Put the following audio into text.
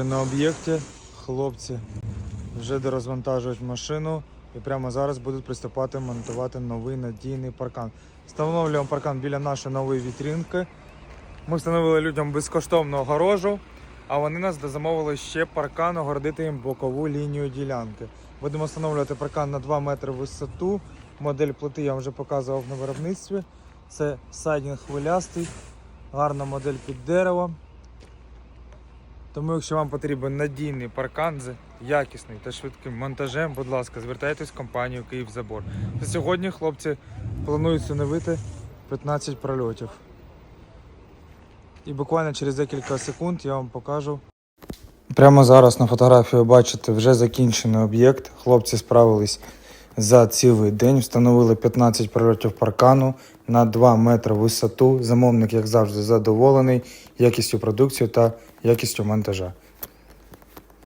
вже на об'єкті. Хлопці вже дорозвантажують машину і прямо зараз будуть приступати монтувати новий надійний паркан. Встановлюємо паркан біля нашої нової вітринки. Ми встановили людям безкоштовну огорожу, а вони нас замовили ще паркан, огородити їм бокову лінію ділянки. Будемо встановлювати паркан на 2 метри висоту. Модель плити я вже показував на виробництві. Це сайдінг хвилястий, гарна модель під дерево. Тому, якщо вам потрібен надійний паркан з якісним та швидким монтажем, будь ласка, звертайтесь в компанію Київзабор. Сьогодні хлопці планують встановити 15 прольотів. І буквально через декілька секунд я вам покажу. Прямо зараз на фотографії бачите вже закінчений об'єкт. Хлопці справились за цілий день, встановили 15 прольотів паркану на 2 метри висоту. Замовник, як завжди, задоволений якістю продукції та якістю монтажа.